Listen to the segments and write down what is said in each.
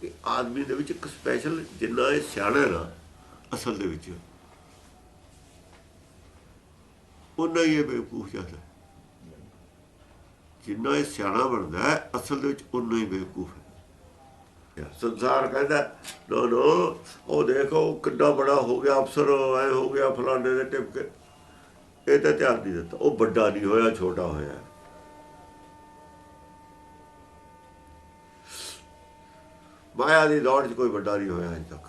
ਕਿ ਆਦਮੀ ਦੇ ਵਿੱਚ ਇੱਕ ਸਪੈਸ਼ਲ ਜਿੰਨਾ ਇਹ ਸਿਆਣਾ ਨਾ, ਅਸਲ ਦੇ ਵਿੱਚ ਉਹਨਾਂ ਹੀ ਇਹ ਬੇਵਕੂਫ ਜਾਂਦਾ ਜਿੰਨਾ ਇਹ ਸਿਆਣਾ ਬਣਦਾ ਹੈ, ਅਸਲ ਦੇ ਵਿੱਚ ਉਨਾ ਹੀ ਬੇਵਕੂਫ ਹੈ। ਸੰਸਾਰ ਕਹਿੰਦਾ, ਨੋ ਨੋ, ਉਹ ਦੇਖੋ ਕਿੰਨਾ ਬੜਾ ਹੋ ਗਿਆ ਅਫਸਰ, ਐ ਹੋ ਗਿਆ ਫਲਾਣੇ ਦੇ ਟਿਪ ਕੇ ਇਹ ਤਾਂ ਧਿਆਨ ਨਹੀਂ ਦਿੱਤਾ। ਉਹ ਵੱਡਾ ਨਹੀਂ ਹੋਇਆ, ਛੋਟਾ ਹੋਇਆ। ਮਾਇਆ ਦੀ ਦੌੜ 'ਚ ਕੋਈ ਵੱਡਾ ਨਹੀਂ ਹੋਇਆ ਅਜੇ ਤੱਕ।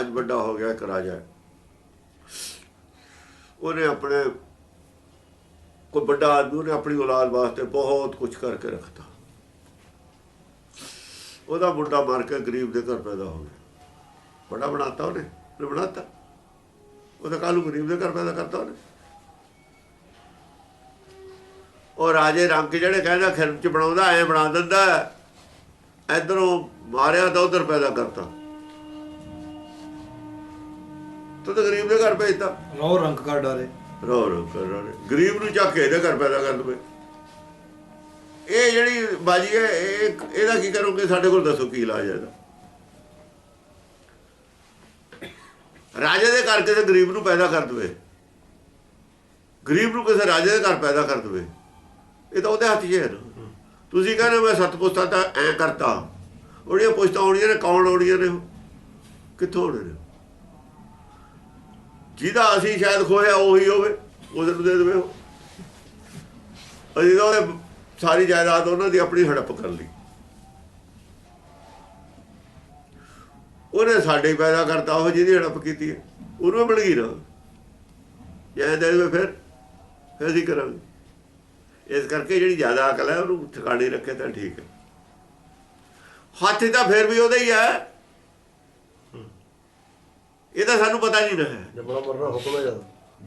ਅੱਜ ਵੱਡਾ ਹੋ ਗਿਆ ਇੱਕ ਰਾਜਾ। ਉਹਨੇ ਆਪਣੇ ਕੋਈ ਵੱਡਾ ਆਦਮੀ, ਉਹਨੇ ਆਪਣੀ ਔਲਾਦ ਵਾਸਤੇ ਬਹੁਤ ਕੁਝ ਕਰਕੇ ਰੱਖਤਾ। ਉਹਦਾ ਮੁੰਡਾ ਮਰ ਕੇ ਗਰੀਬ ਦੇ ਘਰ ਪੈਦਾ ਹੋ ਗਿਆ। ਬੜਾ ਬਣਾਤਾ ਉਹਨੇ ਉਹਨੇ ਬਣਾਤਾ। ਉਹਦਾ ਕਾਲੂ ਗਰੀਬ ਦੇ ਘਰ ਪੈਦਾ ਕਰਤਾ ਉਹਨੇ? ਉਹ ਰਾਜੇ ਰੰਗ ਜਿਹੜੇ ਕਹਿੰਦਾ ਖਿਰਮ ਚ ਬਣਾਉਂਦਾ ਐ ਬਣਾ ਦਿੰਦਾ। ਇਧਰੋਂ ਮਾਰਿਆ ਤਾਂ ਉਧਰ ਪੈਦਾ ਕਰਤਾ। ਤੂੰ ਤਾਂ ਗਰੀਬ ਦੇ ਘਰ ਭੇਜਤਾ। ਨੌ ਰੰਗ ਕਰ ਡਾਲੇ ਰੋ ਰੋ ਕਰ ਰਹੇ ਗਰੀਬ ਨੂੰ ਚੱਕ ਕੇ ਇਹਦੇ ਘਰ ਪੈਦਾ ਕਰ ਦਵੇ। ਇਹ ਜਿਹੜੀ ਬਾਜੀ ਹੈ ਇਹ ਇਹਦਾ ਕੀ ਕਰੋਗੇ? ਸਾਡੇ ਕੋਲ ਦੱਸੋ ਕੀ ਇਲਾਜ ਹੈ ਇਹਦਾ। ਰਾਜੇ ਦੇ ਘਰ ਕਿਸੇ ਗਰੀਬ ਨੂੰ ਪੈਦਾ ਕਰ ਦਵੇ। ਗਰੀਬ ਨੂੰ ਕਿਸੇ ਰਾਜੇ ਦੇ ਘਰ ਪੈਦਾ ਕਰ ਦਵੇ। ਇਹ ਤਾਂ ਉਹਦੇ ਹੱਥ 'ਚ ਹੈ ਨਾ ਤੁਸੀਂ ਕਹਿੰਦੇ ਮੈਂ ਸੱਤ ਪੁਸਤਾਂ ਤਾਂ ਐ ਕਰਤਾ। ਉਹਦੀਆਂ ਪੁਸਤਾਂ ਆਉਣੀਆਂ ਨੇ, ਕੌਣ ਆਉਣੀਆਂ ਨੇ ਉਹ? ਕਿੱਥੋਂ ਆਉਣੇ ਨੇ? ਜਿਹਦਾ ਅਸੀਂ ਸ਼ਾਇਦ ਖੋਇਆ ਉਹੀ ਹੋਵੇ, ਉਹਦੇ ਨੂੰ ਦੇ ਦੇਵੇ ਅਸੀਂ ਤਾਂ ਉਹਦੇ ਸਾਰੀ ਜਾਇਦਾਦ ਉਹਨਾਂ ਦੀ ਆਪਣੀ ਹੜਪ ਕਰ ਲਈ। ਉਹਨੇ ਸਾਡੇ ਪੈਦਾ ਕਰਤਾ, ਉਹ ਜਿਹਦੀ ਹੜਪ ਕੀਤੀ ਹੈ। ਉਹਨੂੰ ਹੀ ਮਿਲ ਗਈ ਨਾ। ਜੇ ਦੇ ਦੇਵੇ ਫਿਰ ਫਿਰ ਅਸੀਂ ਕਰਾਂਗੇ। ਇਸ ਕਰਕੇ ਜਿਹੜੀ ਜ਼ਿਆਦਾ ਅਕਲ ਹੈ ਉਹਨੂੰ ਠਿਕਾਣੇ ਰੱਖੇ ਤਾਂ ਠੀਕ ਹੈ। ਹੱਥ ਤਾਂ ਫਿਰ ਵੀ ਉਹਦਾ ਹੀ ਹੈ। ਇਹ ਤਾਂ ਸਾਨੂੰ ਪਤਾ ਨਹੀਂ ਨਾ ਹੈ। ਜੰਮਣਾ ਮਰਨਾ ਹੁਕਮ ਹੈ ਜਦ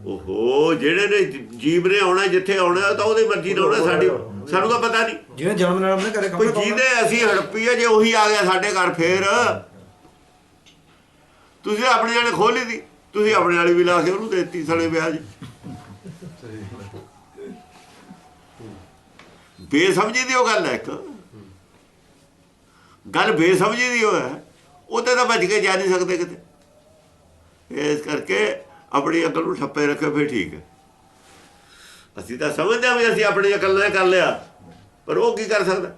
ਓਹੋ ਜਿਹੜੇ ਨੇ ਜ- ਜੀਵ ਨੇ ਆਉਣਾ ਜਿੱਥੇ ਆਉਣਾ ਤਾਂ ਉਹਦੀ ਮਰਜ਼ੀ ਨਾਲ ਆਉਣਾ ਸਾਡੀ ਸਾਨੂੰ ਤਾਂ ਪਤਾ ਨਹੀਂ। ਜਿਹਨੇ ਜਨਮ ਲੈਣਾ ਆਪਣੇ ਘਰੇ ਕੋਈ ਕੰਮ ਜਿਹਦੇ ਅਸੀਂ ਹੜਪੀ ਹੈ ਜੇ ਉਹੀ ਆ ਗਿਆ ਸਾਡੇ ਘਰ ਫੇਰ। ਤੁਸੀਂ ਆਪਣੀ ਜਾਣੇ ਖੋਲੀ ਦੀ। ਤੁਸੀਂ ਆਪਣੇ ਵਾਲੀ ਵੀ ਲਾ ਕੇ ਉਹਨੂੰ ਦੇਤੀ ਸਣੇ ਵਿਆਜ ਬੇਸਮਝੀ ਦੀ ਉਹ ਗੱਲ ਹੈ ਇੱਕ। ਗੱਲ ਬੇਸਮਝੀ ਦੀ ਉਹ ਹੈ। ਉਹਤੇ ਤਾਂ ਭੱਜ ਕੇ ਜਾ ਨਹੀਂ ਸਕਦੇ ਕਿਤੇ। ਇਸ ਕਰਕੇ ਆਪਣੀ ਅਕਲ ਨੂੰ ਠੱਪੇ ਰੱਖੇ ਫੇਰ ਠੀਕ ਹੈ। ਅਸੀਂ ਤਾਂ ਸਮਝਦੇ ਹਾਂ ਵੀ ਅਸੀਂ ਆਪਣੀ ਅਕਲ ਨਾਲ ਕਰ ਲਿਆ, ਪਰ ਉਹ ਕੀ ਕਰ ਸਕਦਾ?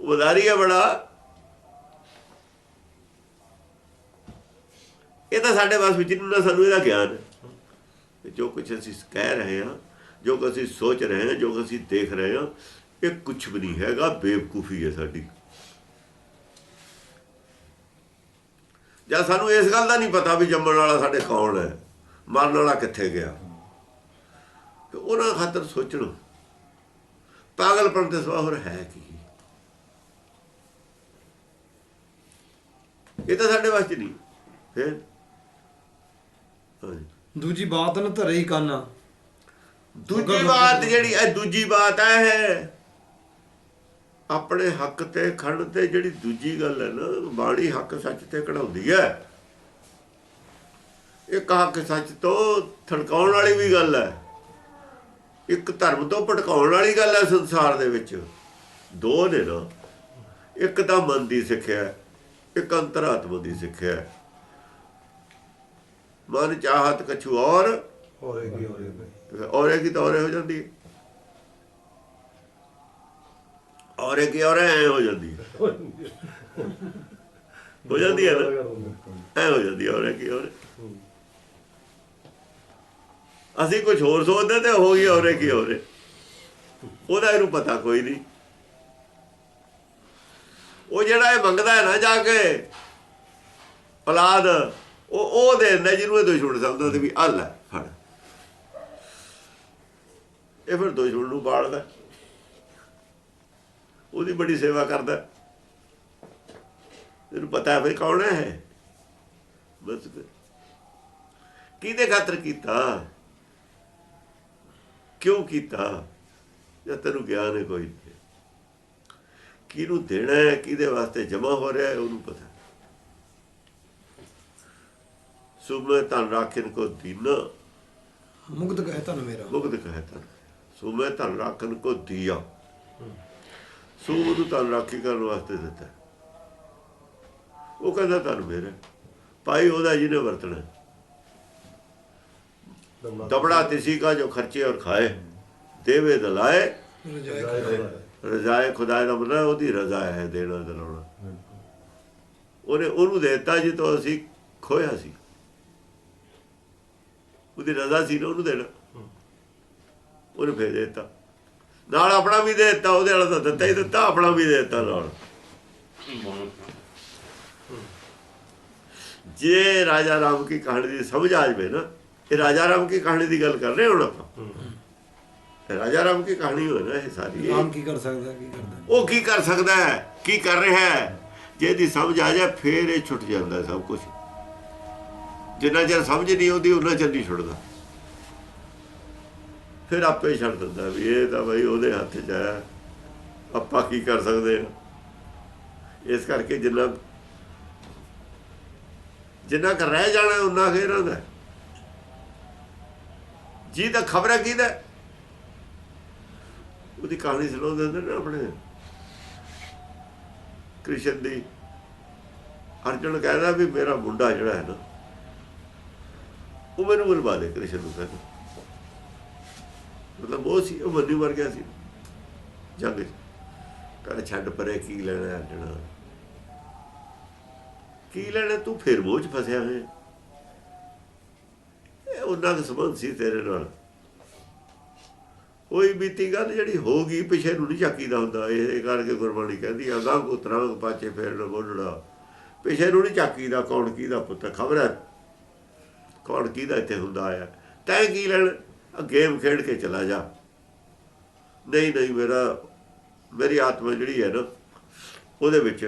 ਉਹ ਉਦਾਰੀ ਹੈ ਬੜਾ। ਇਹ ਤਾਂ ਸਾਡੇ ਵਾਸ ਵਿੱਚ ਨਹੀਂ ਸਾਨੂੰ ਇਹਦਾ ਗਿਆਨ ਜੋ ਕੁਝ ਅਸੀਂ ਕਹਿ ਰਹੇ ਹਾਂ ਜੋ ਕੁਝ ਅਸੀਂ ਸੋਚ ਰਹੇ ਹਾਂ, ਜੋ ਅਸੀਂ ਦੇਖ ਰਹੇ ਹਾਂ, ਇਹ ਕੁਝ ਵੀ ਨਹੀਂ ਹੈਗਾ, ਬੇਵਕੂਫੀ ਹੈ ਸਾਡੀ। ਜਾਂ ਸਾਨੂੰ ਇਸ ਗੱਲ ਦਾ ਨਹੀਂ ਪਤਾ ਵੀ ਜੰਮਣ ਵਾਲਾ ਸਾਡੇ ਕੌਣ ਹੈ, ਮਰਨ ਵਾਲਾ ਕਿੱਥੇ ਗਿਆ। ਉਹਨਾਂ ਖਾਤਰ ਸੋਚਣਾ। ਪਾਗਲਪਨ ਤੇ ਸਵਾ ਹੋਰ ਹੈ ਕੀ? ਇਹ ਤਾਂ ਸਾਡੇ ਵਾਸਤੇ ਨਹੀਂ, ਫਿਰ? ਦੂਜੀ ਬਾਤ ਨਾ ਧਰੇ ਹੀ ਕਾਨਾ ਦੂਜੀ ਬਾਤ ਜਿਹੜੀ ਇਹ ਦੂਜੀ ਬਾਤ ਹੈ ਆਪਣੇ ਹੱਕ ਤੇ ਖੜਨ ਤੇ ਜਿਹੜੀ ਦੂਜੀ ਗੱਲ ਹੈ ਨਾ ਬਾਣੀ ਹੱਕ ਸੱਚ ਤੇ ਕਢਾਉਂਦੀ ਹੈ ਇੱਕ ਹੱਕ ਸੱਚ ਤੋਂ ਥੜਕਾਉਣ ਵਾਲੀ ਵੀ ਗੱਲ ਹੈ ਇੱਕ ਧਰਮ ਤੋਂ ਭਟਕਾਉਣ ਵਾਲੀ ਗੱਲ ਹੈ ਸੰਸਾਰ ਦੇ ਵਿੱਚ। ਦੋ ਨੇ ਨਾ। ਇੱਕ ਤਾਂ ਮਨ ਦੀ ਸਿੱਖਿਆ ਹੈ, ਇੱਕ ਅੰਤਰਾਤਮਾ ਦੀ ਸਿੱਖਿਆ ਮਨ ਚਾਹਤ ਕਛੂ ਔਰ ਹੋਏਗੀ ਹੋਏਗੀ। ਔਰੇ ਕੀ ਤਾਂ ਔਰੇ ਹੋ ਜਾਂਦੀ ਹੈ? ਔਰੇ ਕੀ ਔਰੇ ਐ ਹੋ ਜਾਂਦੀ ਹੋ? ਜਾਂਦੀ ਹੈ ਨਾ? ਐ ਹੋ ਜਾਂਦੀ ਔਰੇ ਕੀ ਔਰੇ। ਅਸੀਂ ਕੁਝ ਹੋਰ ਸੋਚਦੇ ਤੇ ਹੋ ਗਈ ਔਰੇ ਕੀ ਔਰੇ। ਉਹਦਾ ਇਹਨੂੰ ਪਤਾ ਕੋਈ ਨਹੀਂ। ਉਹ ਜਿਹੜਾ ਇਹ ਮੰਗਦਾ ਹੈ ਨਾ ਜਾ ਕੇ ਔਲਾਦ ਉਹ ਉਹ ਦੇ ਦਿੰਦਾ ਜਿਹਨੂੰ ਇਹ ਦੁਸ਼ਮਣ ਸਮਝਦਾ ਤੇ ਵੀ ਹੱਲ ਹੈ ਇਹ ਫਿਰ ਦੁਸ਼ਮਣ ਨੂੰ ਬਾੜਦਾ ਉਹਦੀ ਬੜੀ ਸੇਵਾ ਕਰਦਾ। ਇਹਨੂੰ ਪਤਾ ਹੈ ਵੀ ਕੌਣ ਹੈ। ਬਸ। ਕਿਹਦੇ ਖਾਤਰ ਕੀਤਾ? ਕਿਉਂ ਕੀਤਾ? ਜਾਂ ਤੈਨੂੰ ਗਿਆਨ ਹੈ ਕੋਈ? ਕਿਹਨੂੰ ਦੇਣਾ ਹੈ? ਕਿਹਦੇ ਵਾਸਤੇ ਜਮਾ ਹੋ ਰਿਹਾ ਹੈ? ਉਹਨੂੰ ਪਤਾ। ਸੁਮੇ ਧਨ ਰਾਖਿਨ ਕੋ ਦੀਨਾ। ਮੁਕਤ ਕਹੇ ਤਨ ਮੇਰਾ। ਮੁਗਧ ਕਹੇ ਤਨ ਸੁਮੇ ਧਨ ਰਾਖਨ ਕੋ ਦਿਆ ਸੋ ਉਹਨੂੰ ਤਾਂ ਰਾਖੀ ਕਰਨ ਵਾਸਤੇ ਦਿੱਤਾ। ਉਹ ਕਹਿੰਦਾ ਤੁਹਾਨੂੰ ਮੇਰੇ ਭਾਈ ਉਹਦਾ ਜਿਹਨੇ ਵਰਤਣਾ। ਦਬੜਾ ਤਿਸੀ। ਕਾ ਜੋ ਖਰਚੇ ਔਰ ਖਾਏ ਦੇਵੇ ਦਲਾਏ। ਰਜ਼ਾਏ ਖੁਦਾ ਦਾ। ਮਤਲਬ ਉਹਦੀ ਰਜ਼ਾ ਹੈ ਦੇਣਾ ਦਲਾਉਣਾ। ਉਹਨੇ ਉਹਨੂੰ ਦੇਤਾ ਜੀ ਤੋਂ ਅਸੀਂ ਖੋਇਆ ਸੀ। ਉਹਦੀ ਰਜ਼ਾ ਸੀ ਨਾ ਉਹਨੂੰ ਦੇਣਾ। ਉਹਨੇ ਫੇਰ ਦੇ ਦਿੱਤਾ। ਨਾਲ ਆਪਣਾ ਵੀ ਦੇ ਦਿੱਤਾ ਉਹਦੇ ਵਾਲਾ ਤਾਂ ਦਿੱਤਾ ਹੀ ਦਿੱਤਾ ਆਪਣਾ ਵੀ ਦੇ ਦਿੱਤਾ ਨਾਲ। ਜੇ ਰਾਜਾ ਰਾਮ ਕੀ ਕਹਾਣੀ ਦੀ ਸਮਝ ਆ ਜਾਵੇ ਨਾ ਇਹ ਰਾਜਾ ਰਾਮ ਕੀ ਕਹਾਣੀ ਦੀ ਗੱਲ ਕਰ ਰਹੇ ਹੁਣ ਆਪਾਂ? ਰਾਜਾ ਰਾਮ ਕੀ ਕਹਾਣੀ ਹੋਏ ਨਾ ਇਹ ਸਾਰੀ। ਆਮ ਕੀ ਕਰ ਸਕਦਾ ਕੀ ਕਰਦਾ? ਉਹ ਕੀ ਕਰ ਸਕਦਾ ਹੈ? ਕੀ ਕਰ ਰਿਹਾ ਹੈ? ਜੇ ਇਹਦੀ ਸਮਝ ਆ ਜਾਏ ਫੇਰ ਇਹ ਛੁੱਟ ਜਾਂਦਾ ਹੈ ਸਭ ਕੁਝ ਜਿੰਨਾ ਚਿਰ ਸਮਝ ਨਹੀਂ ਆਉਂਦੀ ਉਹਨਾਂ ਚਿਰ ਨਹੀਂ ਛੁੱਟਦਾ। ਫਿਰ ਆਪੇ ਹੀ ਛੱਡ ਦਿੰਦਾ ਵੀ ਇਹ ਤਾਂ ਬਈ ਉਹਦੇ ਹੱਥ 'ਚ ਹੈ। ਆਪਾਂ ਕੀ ਕਰ ਸਕਦੇ ਹਾਂ? ਇਸ ਕਰਕੇ ਜਿੰਨਾ ਜਿੰਨਾ ਕਰ ਰਹਿ ਜਾਣਾ ਉਹਨਾਂ ਫੇਰ ਹੁੰਦਾ ਜੀ ਦਾ ਖਬਰ ਹੈ ਕਿਹਦਾ? ਉਹਦੀ ਕਹਾਣੀ ਸੁਣਾਉਂਦੇ ਹੁੰਦੇ ਨੇ ਆਪਣੇ। ਕ੍ਰਿਸ਼ਨ ਦੀ। ਅਰਜੁਨ ਕਹਿੰਦਾ ਵੀ ਮੇਰਾ ਮੁੰਡਾ ਜਿਹੜਾ ਹੈ ਨਾ, ਉਹ ਮੈਨੂੰ ਮਿਲਵਾ ਦੇ ਕ੍ਰਿਸ਼ਨ ਨੂੰ ਕਹਿੰਦਾ। ਮਤਲਬ ਉਹ ਸੀ, ਉਹ ਮੰਨੀ ਮਰ ਗਿਆ ਸੀ। ਜੰਗ 'ਚ ਛੱਡ ਪਰੇ, ਕੀ ਲੈਣਾ ਹੈ ਕੀ ਲੈਣਾ, ਤੂੰ ਫਿਰ ਮੋਹ 'ਚ ਫਸਿਆ ਹੋਇਆ। ਇਹ ਉਹਨਾਂ ਦਾ ਸੰਬੰਧ ਸੀ ਤੇਰੇ ਨਾਲ। ਕੋਈ ਬੀਤੀ ਗੱਲ ਜਿਹੜੀ ਹੋ ਗਈ, ਪਿਛੇ ਨੂੰ ਨਹੀਂ ਝਾਕੀਦਾ ਹੁੰਦਾ। ਇਹ ਕਰਕੇ ਗੁਰਬਾਣੀ ਕਹਿੰਦੀ ਆ, ਗਾਂ ਉਤਰਾਂਗ ਪਾਚੇ ਫੇਰ ਨਾ ਬੋਲੜਾ ਪਿਛੇ ਨੂੰ ਨਹੀਂ ਝਾਕੀਦਾ ਕੌਣ ਕਿਹਦਾ ਪੁੱਤ, ਖਬਰ ਹੈ? ਕੌਣ ਕਿਹਦਾ ਇੱਥੇ ਹੁੰਦਾ ਆ ਤੈਂ ਕੀ ਲੈਣ? ਗੇਮ ਖੇਡ ਕੇ ਚਲਾ ਜਾ। ਨਹੀਂ ਨਹੀਂ ਮੇਰਾ ਮੇਰੀ ਆਤਮਾ ਜਿਹੜੀ ਹੈ ਨਾ ਉਹਦੇ ਵਿੱਚ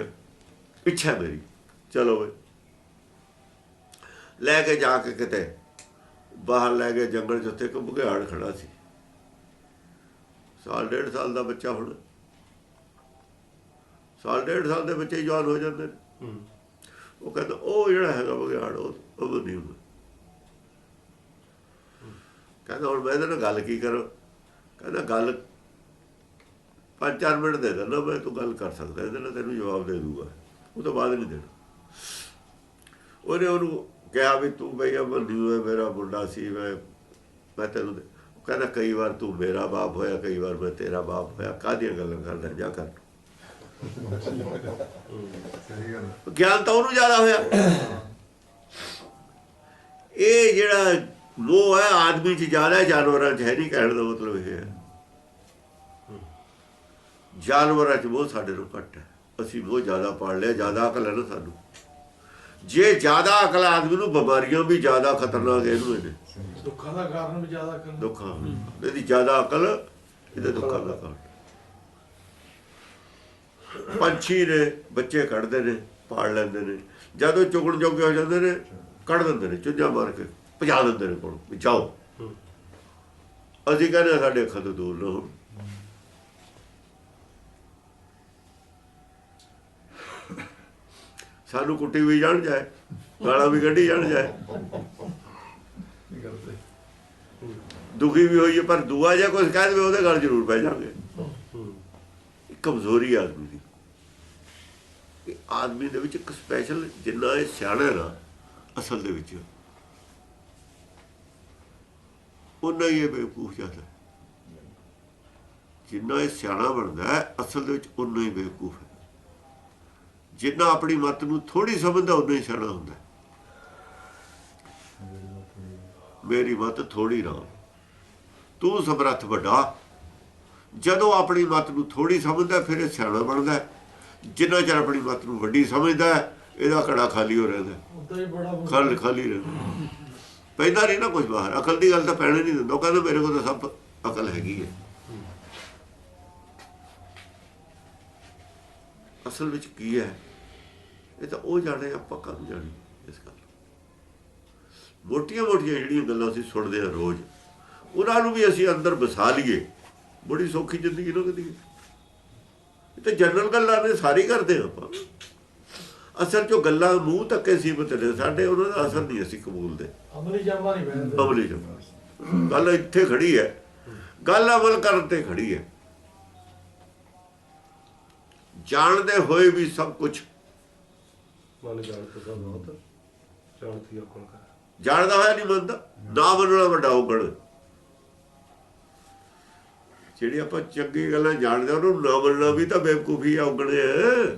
ਇੱਛਾ ਮੇਰੀ। ਚਲੋ ਵੇ ਲੈ ਕੇ ਜਾ ਕੇ ਕਿਤੇ ਬਾਹਰ ਲੈ ਗਏ ਜੰਗਲ ਉੱਥੇ ਇੱਕ ਬੁਗਿਆੜ ਖੜਾ ਸੀ। ਸਾਲ ਡੇਢ ਸਾਲ ਦਾ ਬੱਚਾ ਹੁਣ। ਸਾਲ ਡੇਢ ਸਾਲ ਦੇ ਬੱਚੇ ਜਵਾਨ ਹੋ ਜਾਂਦੇ ਨੇ। ਉਹ ਕਹਿੰਦਾ ਉਹ ਜਿਹੜਾ ਹੈਗਾ ਬੁਗਿਆੜ ਉਹ ਉਹ ਨਹੀਂ ਹੁੰਦਾ। ਕਹਿੰਦਾ ਹੁਣ ਮੈਂ ਇਹਦੇ ਨਾਲ ਗੱਲ ਕੀ ਕਰਾਂ? ਕਹਿੰਦਾ ਗੱਲ ਪੰਜ ਚਾਰ ਮਿੰਟ ਦੇ ਦੇਣਾ ਮੈਂ ਤੂੰ ਗੱਲ ਕਰ ਸਕਦਾ ਇਹਦੇ ਨਾਲ ਤੈਨੂੰ ਜਵਾਬ ਦੇ ਦੂੰਗਾ। ਉਹ ਤੋਂ ਬਾਅਦ ਨਹੀਂ ਦੇਣਾ। ਉਹਨੇ ਉਹਨੂੰ ਕਿਹਾ ਵੀ ਤੂੰ ਬਈ ਬੰਦੀ ਹੋਏ ਮੇਰਾ ਮੁੰਡਾ ਸੀ ਮੈਂ ਮੈਂ ਤੈਨੂੰ ਕਹਿੰਦਾ ਕਈ ਵਾਰ ਤੂੰ ਮੇਰਾ ਬਾਪ ਹੋਇਆ ਕਈ ਵਾਰ ਮੈਂ ਤੇਰਾ ਬਾਪ ਹੋਇਆ ਕਾਹਦੀਆਂ ਗੱਲਾਂ ਕਰਦਾ ਜਾ ਕਰ। ਗਿਆਨ ਤਾਂ ਉਹਨੂੰ ਜ਼ਿਆਦਾ ਹੋਇਆ। ਇਹ ਜਿਹੜਾ ਮੋਹ ਹੈ ਆਦਮੀ 'ਚ ਜ਼ਿਆਦਾ ਜਾਨਵਰਾਂ 'ਚ ਹੈ ਨਹੀਂ ਕਹਿਣ ਦਾ ਮਤਲਬ ਇਹ ਹੈ। ਜਾਨਵਰਾਂ 'ਚ ਬਹੁਤ ਸਾਡੇ ਨੂੰ ਘੱਟ ਹੈ। ਅਸੀਂ ਬਹੁਤ ਜ਼ਿਆਦਾ ਪੜ ਲਿਆ ਜ਼ਿਆਦਾ ਅਕਲ ਹੈ ਨਾ ਸਾਨੂੰ। ਜੇ ਜ਼ਿਆਦਾ ਅਕਲ ਆਦਮੀ ਨੂੰ ਬਿਮਾਰੀਆਂ ਵੀ ਜ਼ਿਆਦਾ ਖਤਰਨਾਕ ਇਹਨੂੰ ਇਹਨੇ। ਦੁੱਖਾਂ ਦਾ ਕਾਰਨ ਵੀ ਜ਼ਿਆਦਾ ਕਰਨ ਦੁੱਖਾਂ ਇਹਦੀ ਜ਼ਿਆਦਾ ਅਕਲ ਇਹਦੇ ਦੁੱਖਾਂ ਦਾ ਕਾਰਨ। ਪੰਛੀ ਨੇ ਬੱਚੇ ਕੱਢਦੇ ਨੇ ਪਾੜ ਲੈਂਦੇ ਨੇ। ਜਦੋਂ ਚੁਗਣ ਜੋਗੇ ਹੋ ਜਾਂਦੇ ਨੇ ਕੱਢ ਦਿੰਦੇ ਨੇ ਚੁੱਜਾ ਮਾਰ ਕੇ। ਭਜਾ ਦਿੰਦੇ ਨੇ ਕੋਲ ਵੀ ਜਾਓ। ਅਸੀਂ ਕਹਿੰਦੇ ਸਾਡੇ ਅੱਖਾਂ ਤੋਂ ਦੂਰ ਨਾ ਹੋ ਸਾਨੂੰ ਕੁੱਟੀ ਵੀ ਜਾਣ ਜਾਏ ਗਾਲਾਂ ਵੀ ਕੱਢੀ ਜਾਣ ਜਾਏ। ਦੁਖੀ ਵੀ ਹੋਈਏ ਪਰ ਦੁਆ ਜਾਂ ਕੁਝ ਕਹਿ ਦੇਵੇ ਉਹਦੇ ਗੱਲ ਜ਼ਰੂਰ ਪੈ ਜਾਵਾਂਗੇ ਇਹ ਕਮਜ਼ੋਰੀ ਆ ਆਦਮੀ ਦੀ। ਆਦਮੀ ਦੇ ਵਿੱਚ ਇੱਕ ਸਪੈਸ਼ਲ ਜਿੰਨਾ ਇਹ ਸਿਆਣਾ ਨਾ ਅਸਲ ਦੇ ਵਿੱਚ। ਉਹਨਾਂ ਹੀ ਇਹ ਬੇਵਕੂਫ ਜਾਂਦਾ। ਜਿੰਨਾ ਇਹ ਸਿਆਣਾ ਬਣਦਾ ਹੈ ਅਸਲ ਦੇ ਵਿੱਚ ਉਹਨਾਂ ਹੀ ਬੇਵਕੂਫ ਹੈ ਜਿੰਨਾ ਆਪਣੀ ਮਤ ਨੂੰ ਥੋੜੀ ਸਮਝਦਾ ਉਹਨਾਂ ਹੀ ਸਿਆਣਾ ਹੁੰਦਾ। ਮੇਰੀ ਮਤ ਥੋੜੀ ਨਾ ਤੂੰ ਸਮਰੱਥ ਵੱਡਾ ਜਦੋਂ ਆਪਣੀ ਮਤ ਨੂੰ ਥੋੜੀ ਸਮਝਦਾ ਫਿਰ ਇਹ ਸਿਆਣਾ ਬਣਦਾ। ਜਿੰਨਾ ਚਿਰ ਆਪਣੀ ਮਤ ਨੂੰ ਵੱਡੀ ਸਮਝਦਾ ਇਹਦਾ ਕੜਾ ਖਾਲੀ ਹੋ ਰਹਿੰਦਾ ਹੈ। ਉਦਾਂ ਹੀ ਬੜਾ ਮੁਸ਼ਕਿਲ ਖਲ ਖਾਲੀ ਰਹਿੰਦਾ ਪੈਂਦਾ ਨਹੀਂ ਨਾ ਕੁਝ ਬਾਹਰ। ਅਕਲ ਦੀ ਗੱਲ ਤਾਂ ਪੈਣੇ ਨਹੀਂ ਦਿੰਦਾ। ਕਹਿੰਦਾ ਮੇਰੇ ਕੋਲ ਤਾਂ ਸਭ ਅਕਲ ਹੈਗੀ ਹੈ। ਅਸਲ ਵਿੱਚ ਕੀ ਹੈ? ਇਹ ਤਾਂ ਉਹ ਜਾਣੇ, ਆਪਾਂ ਕਦ ਜਾਣੀ ਇਸ ਗੱਲ ਮੋਟੀਆਂ ਮੋਟੀਆਂ ਜਿਹੜੀਆਂ ਗੱਲਾਂ ਅਸੀਂ ਸੁਣਦੇ ਹਾਂ ਰੋਜ਼, ਉਹਨਾਂ ਨੂੰ ਵੀ ਅਸੀਂ ਅੰਦਰ ਵਸਾ ਲਈਏ। ਬੜੀ ਸੌਖੀ ਜ਼ਿੰਦਗੀ ਲੰਘਦੀ ਹੈ ਇਹ ਤਾਂ ਜਨਰਲ ਗੱਲਾਂ ਨੇ, ਸਾਰੀ ਕਰਦੇ ਹਾਂ ਆਪਾਂ। ਅਸਲ ਚੋਂ ਗੱਲਾਂ ਮੂੰਹ ਤੱਕੇ ਸੀਮਤ ਨੇ। ਸਾਡੇ ਉਹਨਾਂ ਦਾ ਅਸਰ ਨਹੀਂ ਅਸੀਂ ਕਬੂਲਦੇ। ਅਮਲੀ ਜਾਮਾ ਨਹੀਂ ਬੈਠਦੇ ਅਮਲੀ ਚ ਗੱਲ ਇੱਥੇ ਖੜੀ ਹੈ। ਗੱਲ ਅਮਲ ਕਰਨ ਤੇ ਖੜੀ ਹੈ। ਜਾਣਦੇ ਹੋਏ ਵੀ ਸਭ ਕੁਝ ਮਨ ਜਾਣ ਤੋਂ ਸਭ ਬਹੁਤ ਔਕਣ ਕਰ। ਜਾਣਦਾ ਹੋਇਆ ਨਹੀਂ ਮੰਨਦਾ। ਨਾ ਮੰਨਣਾ ਵੱਡਾ ਔਗਣ। ਜਿਹੜੀ ਆਪਾਂ ਚੰਗੀ ਗੱਲਾਂ ਜਾਣਦੇ ਹਾਂ, ਉਹਨੂੰ ਨਾ ਮੰਨਣਾ ਵੀ ਤਾਂ ਬੇਵਕੂਫੀ ਆ ਔਗਣ। ਹੈ